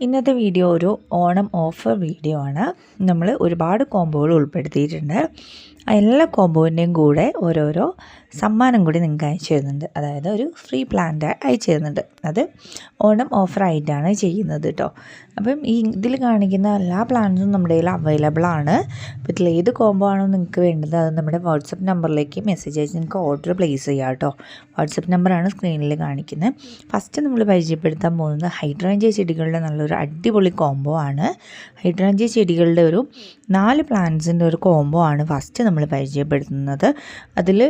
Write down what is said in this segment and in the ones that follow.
ഇന്നത്തെ വീഡിയോ ഒരു Onam offer video ആണ്. നമ്മൾ ഒരുപാട് കോംബോകൾ ഉൾപ്പെടുത്തിയിട്ടുണ്ട്. എല്ലാ കോംബോവിന്റെയും കൂടെ ഓരോരോ സമ്മാനം കൂടി നിങ്ങൾക്ക് അയച്ചു തരുന്നുണ്ട്. അതായത് ഒരു ഫ്രീ പ്ലാന്റ് അയച്ചു തരുന്നുണ്ട്. അത് ഓണം ഓഫറായിട്ടാണ് ചെയ്യുന്നത് കേട്ടോ അപ്പം ഈ ഇതിൽ കാണിക്കുന്ന എല്ലാ പ്ലാൻസും നമ്മുടെ കയ്യിൽ അവൈലബിൾ ആണ്. അപ്പോൾ ഇതിൽ ഏത് കോംബോ ആണോ നിങ്ങൾക്ക് വേണ്ടത് അത് നമ്മുടെ വാട്സപ്പ് നമ്പറിലേക്ക് മെസ്സേജ് അയച്ച് നിങ്ങൾക്ക് ഓർഡർ പ്ലേസ് ചെയ്യാം കേട്ടോ വാട്സപ്പ് നമ്പറാണ് സ്ക്രീനിൽ കാണിക്കുന്നത്. ഫസ്റ്റ് നമ്മൾ പരിചയപ്പെടുത്താൻ പോകുന്നത് ഹൈഡ്രാഞ്ചിയ ചെടികളുടെ നല്ലൊരു അടിപൊളി കോംബോ ആണ്. ഹൈഡ്രാഞ്ചി ചെടികളുടെ ഒരു നാല് പ്ലാന്റ്സിന്റെ ഒരു കോംബോ ആണ് ഫസ്റ്റ് നമ്മൾ പരിചയപ്പെടുത്തുന്നത്. അതിൽ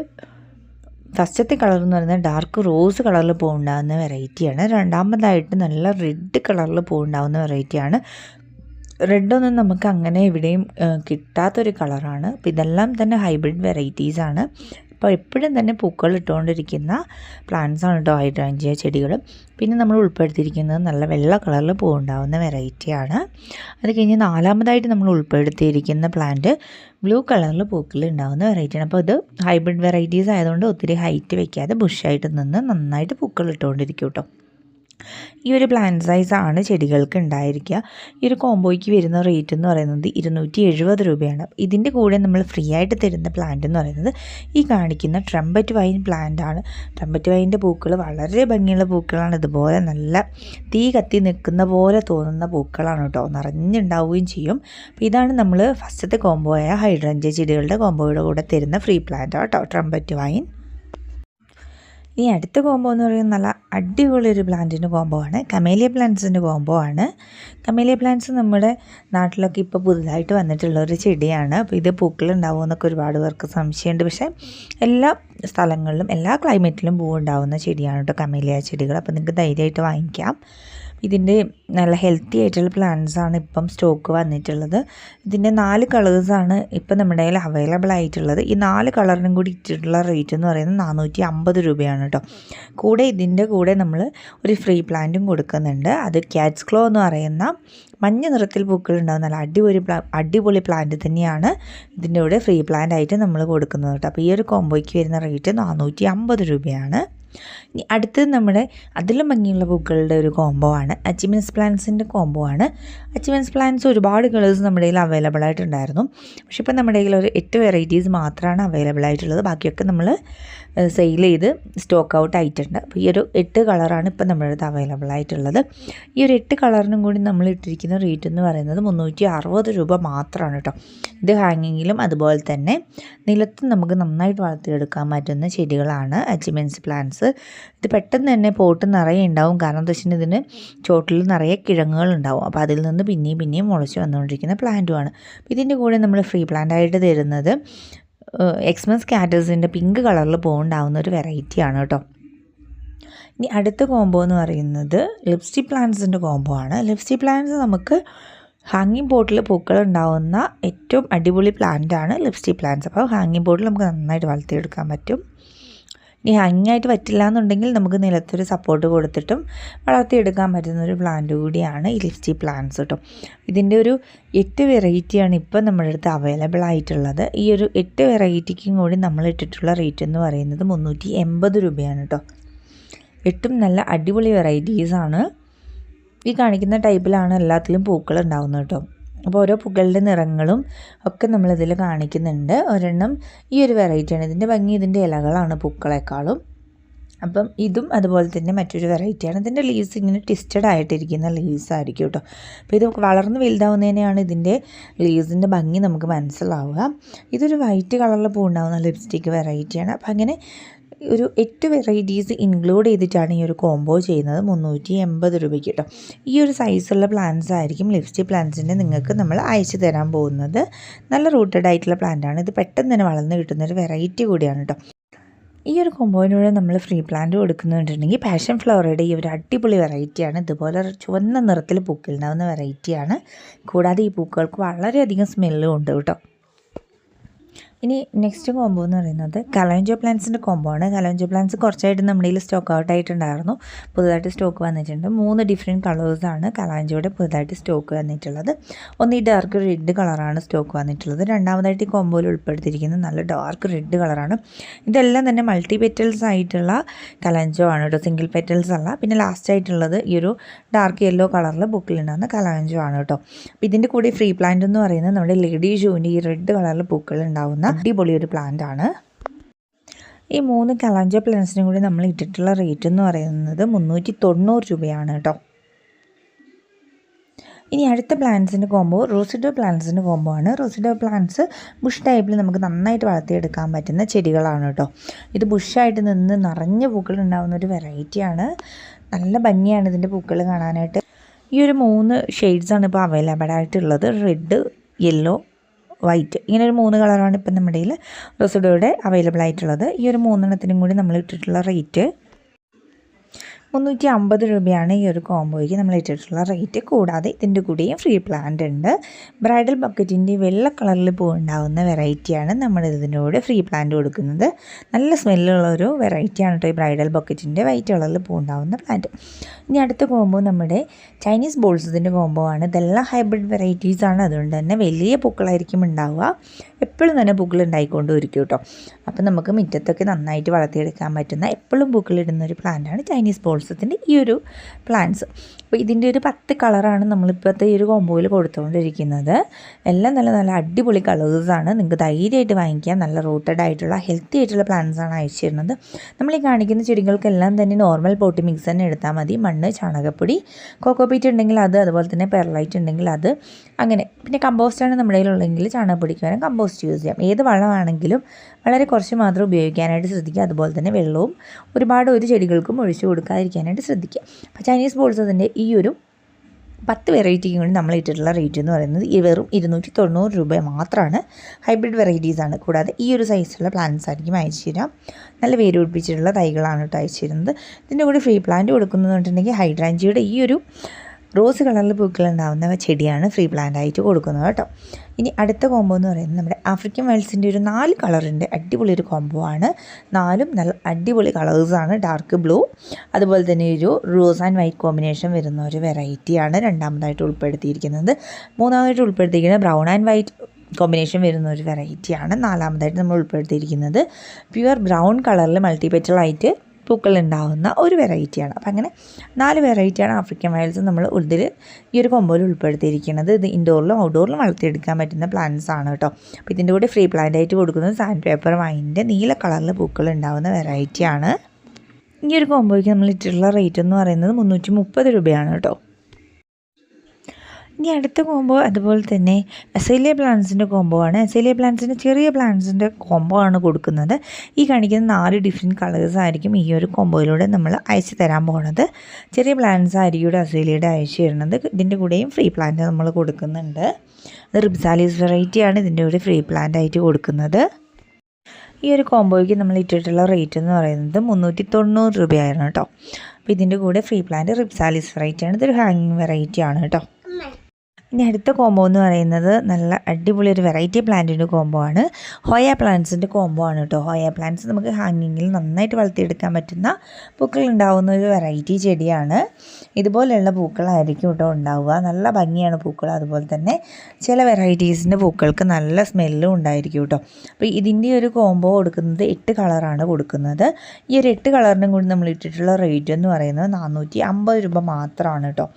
ഫസ്റ്റത്തെ കളർ എന്ന് പറയുന്നത് ഡാർക്ക് റോസ് കളറിൽ പൂവുണ്ടാകുന്ന വെറൈറ്റിയാണ് രണ്ടാമതായിട്ട് നല്ല റെഡ് കളറിൽ പൂവുണ്ടാകുന്ന വെറൈറ്റിയാണ് റെഡൊന്നും നമുക്ക് അങ്ങനെ എവിടെയും കിട്ടാത്തൊരു കളറാണ് അപ്പോൾ ഇതെല്ലാം തന്നെ ഹൈബ്രിഡ് വെറൈറ്റീസാണ് അപ്പോൾ എപ്പോഴും തന്നെ പൂക്കൾ ഇട്ടുകൊണ്ടിരിക്കുന്ന പ്ലാന്റ്സ് ആണ് കേട്ടോ ഹൈഡ്രാഞ്ചിയ ചെടികൾ. പിന്നെ നമ്മൾ ഉൾപ്പെടുത്തിയിരിക്കുന്നത് നല്ല വെള്ള കളറിൽ പൂവുണ്ടാവുന്ന വെറൈറ്റിയാണ് അത് കഴിഞ്ഞ് നാലാമതായിട്ട് നമ്മൾ ഉൾപ്പെടുത്തിയിരിക്കുന്ന പ്ലാന്റ് ബ്ലൂ കളറിൽ പൂക്കൾ ഉണ്ടാകുന്ന വെറൈറ്റിയാണ് അപ്പോൾ ഇത് ഹൈബ്രിഡ് വെറൈറ്റീസ് ആയതുകൊണ്ട് ഒത്തിരി ഹൈറ്റ് വയ്ക്കാതെ ബുഷായിട്ട് നിന്ന് നന്നായിട്ട് പൂക്കൾ ഇട്ടുകൊണ്ടിരിക്കും കേട്ടോ ഈ ഒരു പ്ലാന്റ് സൈസാണ് ചെടികൾക്ക് ഉണ്ടായിരിക്കുക. ഈ ഒരു കോംബോയ്ക്ക് വരുന്ന റേറ്റ് എന്ന് പറയുന്നത് ഇരുന്നൂറ്റി എഴുപത് രൂപയാണ്. ഇതിന്റെ കൂടെ നമ്മൾ ഫ്രീ ആയിട്ട് തരുന്ന പ്ലാന്റ് എന്ന് പറയുന്നത് ഈ കാണിക്കുന്ന ട്രംബറ്റ് വൈൻ പ്ലാന്റ് ആണ്. ട്രംബറ്റ് വൈന്റെ പൂക്കൾ വളരെ ഭംഗിയുള്ള പൂക്കളാണ്. ഇതുപോലെ നല്ല തീ കത്തി നിൽക്കുന്ന പോലെ തോന്നുന്ന പൂക്കളാണ് കേട്ടോ. നിറഞ്ഞുണ്ടാവുകയും ചെയ്യും. അപ്പോൾ ഇതാണ് നമ്മൾ ഫസ്റ്റത്തെ കോംബോ ആയ ഹൈഡ്രഞ്ച ചെടികളുടെ കോംബോയുടെ കൂടെ തരുന്ന ഫ്രീ പ്ലാന്റ് കേട്ടോ. ട്രംബറ്റ് വൈൻ ഈ അടുത്ത കോംബോ എന്ന് പറയുന്നത് നല്ല അടിപൊളി ഒരു പ്ലാന്റിന്റെ കോംബോ ആണ്. കമേലിയ പ്ലാന്റ്സിന്റെ കോംബോ ആണ്. കമേലിയ പ്ലാന്റ്സ് നമ്മുടെ നാട്ടിലൊക്കെ ഇപ്പോൾ പുതുതായിട്ട് വന്നിട്ടുള്ള ഒരു ചെടിയാണ്. അപ്പോൾ ഇത് പൂക്കളുണ്ടാവുമെന്നൊക്കെ ഒരുപാട് പേർക്ക് സംശയമുണ്ട്. പക്ഷേ എല്ലാ സ്ഥലങ്ങളിലും എല്ലാ ക്ലൈമറ്റിലും പൂവുണ്ടാവുന്ന ചെടിയാണ് കേട്ടോ കമേലിയ ചെടികൾ. അപ്പോൾ നിങ്ങൾക്ക് ധൈര്യമായിട്ട് വാങ്ങിക്കാം. ഇതിന്റെ നല്ല ഹെൽത്തി ആയിട്ടുള്ള പ്ലാന്റ്സ് ആണ് ഇപ്പം സ്റ്റോക്ക് വന്നിട്ടുള്ളത്. ഇതിന്റെ നാല് കളേഴ്സാണ് ഇപ്പം നമ്മുടെ കയ്യിൽ അവൈലബിൾ ആയിട്ടുള്ളത്. ഈ നാല് കളറിനും കൂടി ഇട്ടിട്ടുള്ള റേറ്റ് എന്ന് പറയുന്നത് നാനൂറ്റി അമ്പത് രൂപയാണ് കേട്ടോ കൂടെ ഇതിന്റെ കൂടെ നമ്മൾ ഒരു ഫ്രീ പ്ലാന്റും കൊടുക്കുന്നുണ്ട്. അത് ക്യാറ്റ്സ് ക്ലോ എന്ന് പറയുന്ന മഞ്ഞ നിറത്തിൽ പൂക്കൾ ഉണ്ടാകുന്ന നല്ല അടിപൊളി പ്ലാ അടിപൊളി പ്ലാന്റ് തന്നെയാണ് ഇതിന്റെ കൂടെ ഫ്രീ പ്ലാന്റ് ആയിട്ട് നമ്മൾ കൊടുക്കുന്നത് കേട്ടോ അപ്പോൾ ഈ ഒരു കോംബോയ്ക്ക് വരുന്ന റേറ്റ് നാനൂറ്റി അമ്പത് രൂപയാണ്. ഇനി അടുത്തത് നമ്മുടെ അതിലും ഭംഗിയുള്ള പൂക്കളുടെ ഒരു കോംബോ ആണ്. അച്ചിമൻസ് പ്ലാന്റ്സിന്റെ കോംബോ ആണ്. അച്ചിമൻസ് പ്ലാന്റ്സ് ഒരുപാട് കളേഴ്സ് നമ്മുടെ കയ്യിൽ അവൈലബിൾ ആയിട്ടുണ്ടായിരുന്നു. പക്ഷേ ഇപ്പോൾ നമ്മുടെ കയ്യിൽ ഒരു എട്ട് വെറൈറ്റീസ് മാത്രമാണ് അവൈലബിൾ ആയിട്ടുള്ളത്. ബാക്കിയൊക്കെ നമ്മൾ സെയിൽ ചെയ്ത് സ്റ്റോക്ക് ഔട്ട് ആയിട്ടുണ്ട്. അപ്പോൾ ഈ ഒരു എട്ട് കളറാണ് ഇപ്പോൾ നമ്മുടെ അടുത്ത് അവൈലബിൾ ആയിട്ടുള്ളത്. ഈ ഒരു എട്ട് കളറിനും കൂടി നമ്മൾ ഇട്ടിരിക്കുന്ന റേറ്റ് എന്ന് പറയുന്നത് മുന്നൂറ്റി അറുപത് രൂപ മാത്രമാണ് കേട്ടോ. ഇത് ഹാങ്ങിങ്ങിലും അതുപോലെ തന്നെ നിലത്തും നമുക്ക് നന്നായിട്ട് വളർത്തിയെടുക്കാൻ പറ്റുന്ന ചെടികളാണ് അച്ചിമെൻസ് പ്ലാന്റ്സ് ഇത് പെട്ടെന്ന് തന്നെ പോട്ട് നിറയെ ഉണ്ടാവും. കാരണം എന്താ വെച്ചിട്ടുണ്ടെങ്കിൽ ഇതിന് ചോട്ടിൽ നിറയെ കിഴങ്ങുകൾ ഉണ്ടാവും. അപ്പോൾ അതിൽ നിന്ന് പിന്നെയും പിന്നെയും മുളച്ച് വന്നുകൊണ്ടിരിക്കുന്ന പ്ലാന്റുമാണ് ഇതിന്റെ കൂടെ നമ്മൾ ഫ്രീ പ്ലാന്റ് ആയിട്ട് തരുന്നത് എക്സ്മസ് കാറ്റേഴ്സിന്റെ പിങ്ക് കളറിൽ പോകുണ്ടാവുന്ന ഒരു വെറൈറ്റിയാണ് കേട്ടോ ഇനി അടുത്ത കോംബോ എന്ന് പറയുന്നത് ലിപ്സ്റ്റി പ്ലാന്റ്സിന്റെ കോംബോ ആണ്. ലിപ്സ്റ്റി പ്ലാന്റ്സ് നമുക്ക് ഹാങ്ങിങ് പോട്ടിൽ പൂക്കൾ ഉണ്ടാവുന്ന ഏറ്റവും അടിപൊളി പ്ലാന്റ് ആണ് ലിപ്സ്റ്റിക് പ്ലാന്റ്സ് അപ്പോൾ ഹാങ്ങിങ് പോട്ടിൽ നമുക്ക് നന്നായിട്ട് വളർത്തിയെടുക്കാൻ പറ്റും. ഇനി ഹാങ്ങിങ് ആയിട്ട് പറ്റില്ല എന്നുണ്ടെങ്കിൽ നമുക്ക് നിലത്തൊരു സപ്പോർട്ട് കൊടുത്തിട്ടും വളർത്തിയെടുക്കാൻ പറ്റുന്ന ഒരു പ്ലാന്റ് കൂടിയാണ് ഈ ലിഫ്റ്റി പ്ലാന്റ്സ് കേട്ടോ ഇതിന്റെ ഒരു എട്ട് വെറൈറ്റിയാണ് ഇപ്പോൾ നമ്മുടെ അടുത്ത് അവൈലബിൾ ആയിട്ടുള്ളത്. ഈ ഒരു എട്ട് വെറൈറ്റിക്കും കൂടി നമ്മൾ ഇട്ടിട്ടുള്ള റേറ്റ് എന്ന് പറയുന്നത് മുന്നൂറ്റി എൺപത് രൂപയാണ് കേട്ടോ എട്ടും നല്ല അടിപൊളി വെറൈറ്റീസാണ് ഈ കാണിക്കുന്ന ടൈപ്പിലാണ് എല്ലാത്തിലും പൂക്കൾ ഉണ്ടാകുന്നത് കേട്ടോ അപ്പോൾ ഓരോ പുകളുടെ നിറങ്ങളും ഒക്കെ നമ്മളിതിൽ കാണിക്കുന്നുണ്ട്. ഒരെണ്ണം ഈ ഒരു വെറൈറ്റിയാണ് ഇതിന്റെ ഭംഗി ഇതിന്റെ ഇലകളാണ് പൂക്കളെക്കാളും. അപ്പം ഇതും അതുപോലെ തന്നെ മറ്റൊരു വെറൈറ്റിയാണ് ഇതിന്റെ ലീവ്സ് ഇങ്ങനെ ട്വിസ്റ്റഡ് ആയിട്ടിരിക്കുന്ന ലീവ്സ് ആയിരിക്കും കേട്ടോ. അപ്പോൾ ഇത് വളർന്ന് വലുതാവുന്നതിനെയാണ് ഇതിന്റെ ലീവ്സിന്റെ ഭംഗി നമുക്ക് മനസ്സിലാവുക. ഇതൊരു വൈറ്റ് കളറിൽ പൂണ്ടാവുന്ന ലിപ്സ്റ്റിക്ക് വെറൈറ്റിയാണ് അപ്പം അങ്ങനെ ഒരു എട്ട് വെറൈറ്റീസ് ഇൻക്ലൂഡ് ചെയ്തിട്ടാണ് ഈ ഒരു കോംബോ ചെയ്യുന്നത്. മുന്നൂറ്റി എൺപത് രൂപയ്ക്ക് കേട്ടോ ഈ ഒരു സൈസുള്ള പ്ലാന്റ്സ് ആയിരിക്കും ലിപ്സ്റ്റിക് പ്ലാന്റ്സിന്റെ നിങ്ങൾക്ക് നമ്മൾ അയച്ചു തരാൻ പോകുന്നത്. നല്ല റൂട്ടഡ് ആയിട്ടുള്ള പ്ലാന്റാണ് ഇത് പെട്ടെന്ന് തന്നെ വളർന്ന് കിട്ടുന്ന ഒരു വെറൈറ്റി കൂടിയാണ് കേട്ടോ ഈ ഒരു കൊമ്പോയിനൂടെ നമ്മൾ ഫ്രീ പ്ലാന്റ് കൊടുക്കുന്നുണ്ടെങ്കിൽ പാഷൻ ഫ്ലവറുടെ ഈ ഒരു അടിപൊളി വെറൈറ്റിയാണ് ഇതുപോലെ ചുവന്ന നിറത്തിൽ പൂക്കളുണ്ടാവുന്ന വെറൈറ്റിയാണ് കൂടാതെ ഈ പൂക്കൾക്ക് വളരെയധികം സ്മെല്ലും ഉണ്ട് കേട്ടോ ഇനി നെക്സ്റ്റ് കോംബോ എന്ന് പറയുന്നത് കലഞ്ചോ പ്ലാന്റ്സിന്റെ കോംബോ ആണ്. കലഞ്ചോ പ്ലാന്റ്സ് കുറച്ചായിട്ട് നമ്മുടെ കയ്യിൽ സ്റ്റോക്ക് ഔട്ട് ആയിട്ടുണ്ടായിരുന്നു. പുതുതായിട്ട് സ്റ്റോക്ക് വന്നിട്ടുണ്ട്. മൂന്ന് ഡിഫറെന്റ് കളേഴ്സാണ് കലാഞ്ചോയുടെ പുതുതായിട്ട് സ്റ്റോക്ക് വന്നിട്ടുള്ളത്. ഒന്ന് ഈ ഡാർക്ക് റെഡ് കളറാണ് സ്റ്റോക്ക് വന്നിട്ടുള്ളത്. രണ്ടാമതായിട്ട് ഈ കോംബോയിൽ ഉൾപ്പെടുത്തിയിരിക്കുന്നത് നല്ല ഡാർക്ക് റെഡ് കളറാണ് ഇതെല്ലാം തന്നെ മൾട്ടി പെറ്റൽസ് ആയിട്ടുള്ള കലാഞ്ചോ ആണ് കേട്ടോ. സിംഗിൾ പെറ്റൽസ് അല്ല. പിന്നെ ലാസ്റ്റ് ആയിട്ടുള്ളത് ഈ ഒരു ഡാർക്ക് യെല്ലോ കളറിൽ ബുക്കിലുണ്ടാകുന്ന കലാഞ്ചോ ആണ് കേട്ടോ. അപ്പോൾ ഇതിന്റെ കൂടെ ഫ്രീ പ്ലാന്റ് എന്ന് പറയുന്നത് നമ്മുടെ ലേഡി ഷൂവിന്റെ ഈ റെഡ് കളറിൽ പൂക്കൾ ഉണ്ടാകുന്ന അടിപൊളി ഒരു പ്ലാന്റ് ആണ്. ഈ മൂന്ന് കലാഞ്ചോ പ്ലാന്റ്സിനും കൂടി നമ്മൾ ഇട്ടിട്ടുള്ള റേറ്റ് എന്ന് പറയുന്നത് മുന്നൂറ്റി തൊണ്ണൂറ് രൂപയാണ് കേട്ടോ. ഇനി അടുത്ത പ്ലാന്റ്സിന്റെ കോംബോ റോസിഡോ പ്ലാന്റ്സിന്റെ കോംബോ ആണ്. റോസിഡോ പ്ലാന്റ്സ് ബുഷ് ടൈപ്പിൽ നമുക്ക് നന്നായിട്ട് വളർത്തിയെടുക്കാൻ പറ്റുന്ന ചെടികളാണ് കേട്ടോ. ഇത് ബുഷായിട്ട് നിന്ന് നിറഞ്ഞ പൂക്കൾ ഉണ്ടാകുന്ന ഒരു വെറൈറ്റിയാണ് നല്ല ഭംഗിയാണ് ഇതിന്റെ പൂക്കൾ കാണാനായിട്ട്. ഈ ഒരു മൂന്ന് ഷെയ്ഡ്സാണ് ഇപ്പോൾ അവൈലബിൾ ആയിട്ടുള്ളത്. Red yellow white. ഇങ്ങനെ ഒരു മൂന്ന് കളറാണ് ഇപ്പം നമ്മുടെ കയ്യിൽ റെസിഡോയുടെ അവൈലബിൾ ആയിട്ടുള്ളത്. ഈ ഒരു മൂന്നെണ്ണത്തിനും കൂടി നമ്മൾ ഇട്ടിട്ടുള്ള റേറ്റ് മുന്നൂറ്റി അമ്പത് രൂപയാണ് ഈ ഒരു കോംബോയ്ക്ക് നമ്മൾ ഇട്ടിട്ടുള്ള റേറ്റ് കൂടാതെ ഇതിന്റെ കൂടെയും ഫ്രീ പ്ലാന്റ് ഉണ്ട്. ബ്രൈഡൽ ബക്കറ്റിന്റെ വെള്ള കളറിൽ പൂവുണ്ടാവുന്ന വെറൈറ്റിയാണ് നമ്മൾ ഇതിന്റെ കൂടെ ഫ്രീ പ്ലാന്റ് കൊടുക്കുന്നത്. നല്ല സ്മെല്ലുള്ള ഒരു വെറൈറ്റിയാണ് കേട്ടോ ഈ ബ്രൈഡൽ ബക്കറ്റിന്റെ വൈറ്റ് കളറിൽ പൂവുണ്ടാവുന്ന പ്ലാന്റ് ഇനി അടുത്ത കോംബോ നമ്മുടെ ചൈനീസ് ബോൾസിന്റെ കോംബോ ആണ്. ഇതെല്ലാം ഹൈബ്രിഡ് വെറൈറ്റീസ് ആണ്. അതുകൊണ്ട് തന്നെ വലിയ പൂക്കളായിരിക്കും ഉണ്ടാവുക. എപ്പോഴും തന്നെ പൂക്കൾ ഉണ്ടായിക്കൊണ്ടും ഇരിക്കും കേട്ടോ. അപ്പം നമുക്ക് മുറ്റത്തൊക്കെ നന്നായിട്ട് വളർത്തിയെടുക്കാൻ പറ്റുന്ന എപ്പോഴും പൂക്കളിടുന്ന ഒരു പ്ലാന്റാണ് ചൈനീസ് ബോൾസത്തിന്റെ ഈ ഒരു പ്ലാന്റ്സ് അപ്പോൾ ഇതിന്റെ ഒരു പത്ത് കളറാണ് നമ്മളിപ്പോഴത്തെ ഈ ഒരു കോമ്പോയിൽ കൊടുത്തുകൊണ്ടിരിക്കുന്നത്. എല്ലാം നല്ല നല്ല അടിപൊളി കളേഴ്സാണ് നിങ്ങൾക്ക് ധൈര്യമായിട്ട് വാങ്ങിക്കാം. നല്ല റൂട്ടഡ് ആയിട്ടുള്ള ഹെൽത്തി ആയിട്ടുള്ള പ്ലാന്റ്സ് ആണ് അയച്ചു തരുന്നത് നമ്മൾ ഈ കാണിക്കുന്ന ചെടികൾക്കെല്ലാം തന്നെ നോർമൽ പോട്ടി മിക്സ് തന്നെ എടുത്താൽ മതി. മണ്ണ് ചാണകപ്പൊടി കോക്കോപീറ്റ് ഉണ്ടെങ്കിൽ അത് അതുപോലെ തന്നെ പെർലൈറ്റ് ഉണ്ടെങ്കിൽ അത്. അങ്ങനെ. പിന്നെ കമ്പോസ്റ്റാണ് നമ്മുടെ കയ്യിലുള്ളെങ്കിൽ ചാണകപ്പൊടിക്ക് വരാൻ കമ്പോസ്റ്റ് യൂസ് ചെയ്യാം. ഏത് വളമാണെങ്കിലും വളരെ കുറച്ച് മാത്രം ഉപയോഗിക്കാനായിട്ട് ശ്രദ്ധിക്കുക. അതുപോലെ തന്നെ വെള്ളവും ഒരുപാട് ഒരു ചെടികൾക്കും ഒഴിച്ചു കൊടുക്കാതിരിക്കാനായിട്ട് ശ്രദ്ധിക്കുക. അപ്പോൾ ചൈനീസ് ബോൾസതിന്റെ ഈ ഒരു പത്ത് വെറൈറ്റിക്കും കൂടി നമ്മൾ ഇട്ടിട്ടുള്ള റേറ്റ് എന്ന് പറയുന്നത് ഈ വെറും ഇരുന്നൂറ്റി തൊണ്ണൂറ് രൂപ മാത്രമാണ്. ഹൈബ്രിഡ് വെറൈറ്റീസാണ് കൂടാതെ ഈ ഒരു സൈസിലുള്ള പ്ലാന്റ്സ് ആയിരിക്കും അയച്ചു തരാം. നല്ല വേര് പിടിപ്പിച്ചിട്ടുള്ള തൈകളാണ് കേട്ടോ അയച്ചു തരുന്നത്. ഇതിന്റെ കൂടെ ഫ്രീ പ്ലാന്റ് കൊടുക്കുന്നതെന്ന് പറഞ്ഞിട്ടുണ്ടെങ്കിൽ ഹൈഡ്രാഞ്ചിയുടെ ഈ ഒരു റോസ് കളറിൽ പൂക്കളുണ്ടാവുന്ന ചെടിയാണ് ഫ്രീ പ്ലാന്റ് ആയിട്ട് കൊടുക്കുന്നത് കേട്ടോ. ഇനി അടുത്ത കോംബോ എന്ന് പറയുന്നത് നമ്മുടെ ആഫ്രിക്കൻ വൈൽസിന്റെ ഒരു നാല് കളറുണ്ട് അടിപൊളി ഒരു കോംബോ ആണ്. നാലും നല്ല അടിപൊളി കളേഴ്സാണ് ഡാർക്ക് ബ്ലൂ അതുപോലെ തന്നെ ഒരു റോസ് ആൻഡ് വൈറ്റ് കോമ്പിനേഷൻ വരുന്ന ഒരു വെറൈറ്റിയാണ് രണ്ടാമതായിട്ട് ഉൾപ്പെടുത്തിയിരിക്കുന്നത്. മൂന്നാമതായിട്ട് ഉൾപ്പെടുത്തിയിരിക്കുന്നത് ബ്രൗൺ ആൻഡ് വൈറ്റ് കോമ്പിനേഷൻ വരുന്ന ഒരു വെറൈറ്റിയാണ് നാലാമതായിട്ട് നമ്മൾ ഉൾപ്പെടുത്തിയിരിക്കുന്നത് പ്യുവർ ബ്രൗൺ കളറിൽ മൾട്ടി പെറ്റലായിട്ട് പൂക്കൾ ഉണ്ടാകുന്ന ഒരു വെറൈറ്റിയാണ്. അപ്പം അങ്ങനെ നാല് വെറൈറ്റിയാണ് ആഫ്രിക്കൻ വയൽസ് നമ്മൾ ഇതിൽ ഈ ഒരു കൊമ്പോയിൽ ഉൾപ്പെടുത്തിയിരിക്കുന്നത്. ഇത് ഇൻഡോറിലും ഔട്ട്ഡോറിലും വളർത്തിയെടുക്കാൻ പറ്റുന്ന പ്ലാന്റ്സ് ആണ് കേട്ടോ. അപ്പോൾ ഇതിന്റെ കൂടെ ഫ്രീ പ്ലാന്റ് ആയിട്ട് കൊടുക്കുന്നത് സാൻഡ് പേപ്പർ വൈന്റെ നീല കളറിൽ പൂക്കൾ ഉണ്ടാകുന്ന വെറൈറ്റിയാണ്. ഈ ഒരു കോമ്പോയ്ക്ക് നമ്മൾ ഇട്ടിട്ടുള്ള റേറ്റ് എന്ന് പറയുന്നത് മുന്നൂറ്റി മുപ്പത് രൂപയാണ് കേട്ടോ. ഇനി അടുത്ത കോംബോ അതുപോലെ തന്നെ അസൈലിയ പ്ലാന്റ്സിന്റെ കോംബോ ആണ്. അസൈലിയ പ്ലാന്റ്സിന്റെ ചെറിയ പ്ലാന്റ്സിന്റെ കോംബോ ആണ് കൊടുക്കുന്നത്. ഈ കാണിക്കുന്ന നാല് ഡിഫറെന്റ് കളേഴ്സ് ആയിരിക്കും ഈ ഒരു കോംബോയിലൂടെ നമ്മൾ അയച്ചു തരാൻ പോകുന്നത് ചെറിയ പ്ലാന്റ്സ് ആയിരിക്കും അസൈലിയുടെ അയച്ചു തരുന്നത്. ഇതിന്റെ കൂടെയും ഫ്രീ പ്ലാന്റ് നമ്മൾ കൊടുക്കുന്നുണ്ട്. അത് റിബ്സാലീസ് വെറൈറ്റിയാണ് ഇതിന്റെ കൂടെ ഫ്രീ പ്ലാന്റ് ആയിട്ട് കൊടുക്കുന്നത്. ഈ ഒരു കോംബോയ്ക്ക് നമ്മൾ ഇട്ടിട്ടുള്ള റേറ്റ് എന്ന് പറയുന്നത് മുന്നൂറ്റി തൊണ്ണൂറ് രൂപയായിരുന്നു കേട്ടോ. അപ്പോൾ ഇതിന്റെ കൂടെ ഫ്രീ പ്ലാന്റ് റിബ്സാലിസ് വെറൈറ്റിയാണ് ഇതൊരു ഹാങ്ങിങ് വെറൈറ്റി ആണ് കേട്ടോ. ഇനി അടുത്ത കോംബോ എന്ന് പറയുന്നത് നല്ല അടിപൊളി ഒരു വെറൈറ്റി പ്ലാന്റിന്റെ കോംബോ ആണ്. ഹോയ പ്ലാന്റ്സിന്റെ കോംബോ ആണ് കേട്ടോ ഹോയ പ്ലാന്റ്സ് നമുക്ക് ഹാങ്ങിങ്ങിൽ നന്നായിട്ട് വളർത്തിയെടുക്കാൻ പറ്റുന്ന പൂക്കൾ ഉണ്ടാവുന്ന ഒരു വെറൈറ്റി ചെടിയാണ്. ഇതുപോലെയുള്ള പൂക്കളായിരിക്കും കേട്ടോ ഉണ്ടാവുക. നല്ല ഭംഗിയാണ് പൂക്കൾ. അതുപോലെ തന്നെ ചില വെറൈറ്റീസിന്റെ പൂക്കൾക്ക് നല്ല സ്മെല്ലും ഉണ്ടായിരിക്കും കേട്ടോ അപ്പോൾ ഇതിന്റെ ഒരു കോംബോ കൊടുക്കുന്നത് എട്ട് കളറാണ് കൊടുക്കുന്നത്. ഈ ഒരു എട്ട് കളറിനും കൂടി നമ്മൾ ഇട്ടിട്ടുള്ള റേറ്റ് എന്ന് പറയുന്നത് നാനൂറ്റി അമ്പത് രൂപ മാത്രമാണ് കേട്ടോ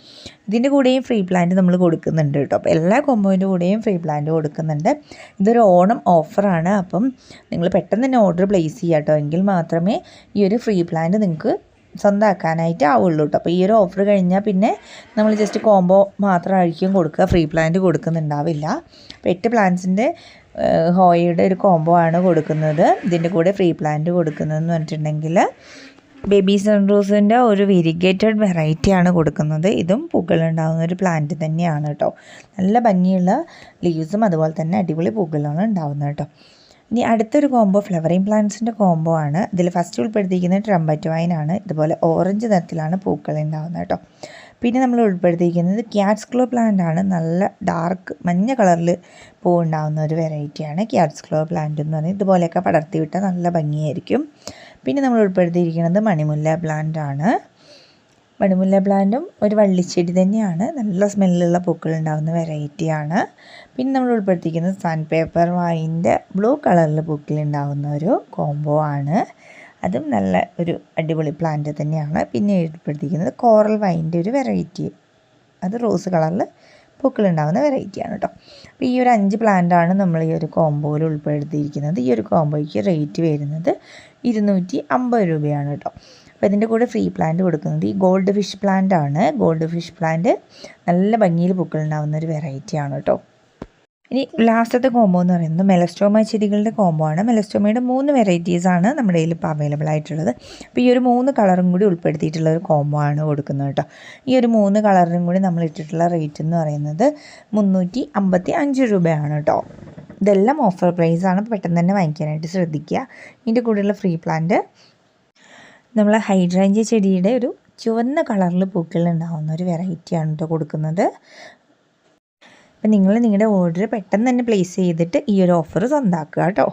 ഇതിന്റെ കൂടെയും ഫ്രീ പ്ലാന്റ് നമ്മൾ കൊടുക്കുന്നുണ്ട്. കേട്ടോ. അപ്പോൾ എല്ലാ കോമ്പോയിന്റെ കൂടെയും ഫ്രീ പ്ലാന്റ് കൊടുക്കുന്നുണ്ട്. ഇതൊരു ഓണം ഓഫറാണ് അപ്പം നിങ്ങൾ പെട്ടെന്ന് തന്നെ ഓർഡർ പ്ലേസ് ചെയ്യുക കേട്ടോ. എങ്കിൽ മാത്രമേ ഈ ഒരു ഫ്രീ പ്ലാന്റ് നിങ്ങൾക്ക് സ്വന്തമാക്കാനായിട്ട് ആവുള്ളൂ കേട്ടോ. അപ്പോൾ ഈ ഒരു ഓഫർ കഴിഞ്ഞാൽ പിന്നെ നമ്മൾ ജസ്റ്റ് കോംബോ മാത്രമായിരിക്കും കൊടുക്കുക. ഫ്രീ പ്ലാന്റ് കൊടുക്കുന്നുണ്ടാവില്ല. അപ്പോൾ എട്ട് പ്ലാന്റ്സിന്റെ ഹോയയുടെ ഒരു കോംബോ ആണ് കൊടുക്കുന്നത്. ഇതിന്റെ കൂടെ ഫ്രീ പ്ലാന്റ് കൊടുക്കുന്നതെന്ന് പറഞ്ഞിട്ടുണ്ടെങ്കിൽ ബേബി സൺറോസിന്റെ ഒരു വെരിഗേറ്റഡ് വെറൈറ്റിയാണ് കൊടുക്കുന്നത്. ഇതും പൂക്കളുണ്ടാകുന്ന ഒരു പ്ലാന്റ് തന്നെയാണ് കേട്ടോ. നല്ല ഭംഗിയുള്ള ലീവ്സും അതുപോലെ തന്നെ അടിപൊളി പൂക്കളാണ് ഉണ്ടാകുന്നത് കേട്ടോ. ഇനി അടുത്തൊരു കോംബോ ഫ്ലവറിങ് പ്ലാന്റ്സിന്റെ കോംബോ ആണ്. ഇതിൽ ഫസ്റ്റ് ഉൾപ്പെടുത്തിയിരിക്കുന്നത് ട്രംബറ്റ് വൈനാണ് ഇതുപോലെ ഓറഞ്ച് നിറത്തിലാണ് പൂക്കൾ ഉണ്ടാകുന്നത് കേട്ടോ. പിന്നെ നമ്മൾ ഉൾപ്പെടുത്തിയിരിക്കുന്നത് ക്യാറ്റ്സ് ക്ലോ പ്ലാന്റ് ആണ്. നല്ല ഡാർക്ക് മഞ്ഞ കളറിൽ പൂ ഉണ്ടാകുന്ന ഒരു വെറൈറ്റിയാണ് ക്യാറ്റ്സ് ക്ലോ പ്ലാന്റ് എന്ന് പറയുന്നത് ഇതുപോലെയൊക്കെ പടർത്തി വിട്ടാൽ നല്ല ഭംഗിയായിരിക്കും. പിന്നെ നമ്മൾ ഉൾപ്പെടുത്തിയിരിക്കുന്നത് മണിമുല്ല പ്ലാന്റ് ആണ്. മണിമുല്ല പ്ലാന്റും ഒരു വള്ളിച്ചെടി തന്നെയാണ്. നല്ല സ്മെല്ലുള്ള പൂക്കൾ ഉണ്ടാകുന്ന വെറൈറ്റിയാണ് പിന്നെ നമ്മൾ ഉൾപ്പെടുത്തിയിരിക്കുന്നത് സാൻഡ് പേപ്പർ വൈന്റെ ബ്ലൂ കളറിൽ പൂക്കൾ ഉണ്ടാകുന്ന ഒരു കോംബോ ആണ്. അതും നല്ല ഒരു അടിപൊളി പ്ലാന്റ് തന്നെയാണ്. പിന്നെ ഉൾപ്പെടുത്തിയിരിക്കുന്നത് കോറൽ വൈന്റെ ഒരു വെറൈറ്റി അത് റോസ് കളറിൽ പൂക്കളുണ്ടാകുന്ന വെറൈറ്റിയാണ് കേട്ടോ അപ്പോൾ ഈ ഒരു അഞ്ച് പ്ലാന്റാണ് നമ്മൾ ഈ ഒരു കോംബോയിൽ ഉൾപ്പെടുത്തിയിരിക്കുന്നത്. ഈ ഒരു കോംബോയ്ക്ക് റേറ്റ് വരുന്നത് ഇരുന്നൂറ്റി അമ്പത് രൂപയാണ് കേട്ടോ. അപ്പോൾ ഇതിന്റെ കൂടെ ഫ്രീ പ്ലാന്റ് കൊടുക്കുന്നത് ഈ ഗോൾഡ് ഫിഷ് പ്ലാന്റ് ആണ്. ഗോൾഡ് ഫിഷ് പ്ലാന്റ് നല്ല ഭംഗിയിൽ പൂക്കളുണ്ടാവുന്ന ഒരു വെറൈറ്റിയാണ് കേട്ടോ. ഇനി ലാസ്റ്റത്തെ കോംബോ എന്ന് പറയുന്നത് മെലസ്റ്റോമ ചെടികളുടെ കോംബോ ആണ്. മെലസ്റ്റോമയുടെ മൂന്ന് വെറൈറ്റീസ് ആണ് നമ്മുടെ കയ്യിൽ ഇപ്പോൾ അവൈലബിൾ ആയിട്ടുള്ളത്. അപ്പോൾ ഈ ഒരു മൂന്ന് കളറും കൂടി ഉൾപ്പെടുത്തിയിട്ടുള്ള ഒരു കോംബോ ആണ് കൊടുക്കുന്നത് കേട്ടോ. ഈ ഒരു മൂന്ന് കളറിനും കൂടി നമ്മൾ ഇട്ടിട്ടുള്ള റേറ്റ് എന്ന് പറയുന്നത് മുന്നൂറ്റി അമ്പത്തി അഞ്ച് രൂപയാണ് കേട്ടോ. ഇതെല്ലാം ഓഫർ പ്രൈസ് ആണ്. പെട്ടെന്ന് തന്നെ വാങ്ങിക്കാനായിട്ട് ശ്രദ്ധിക്കുക. ഇതിന്റെ കൂടെയുള്ള ഫ്രീ പ്ലാന്റ് നമ്മൾ ഹൈഡ്രാഞ്ചിയ ചെടിയുടെ ഒരു ചുവന്ന കളറിൽ പൂക്കൾ ഒരു വെറൈറ്റിയാണ് കേട്ടോ കൊടുക്കുന്നത്. അപ്പം നിങ്ങൾ നിങ്ങളുടെ ഓർഡർ പെട്ടെന്ന് തന്നെ പ്ലേസ് ചെയ്തിട്ട് ഈ ഒരു ഓഫർ സ്വന്തമാക്കുക കേട്ടോ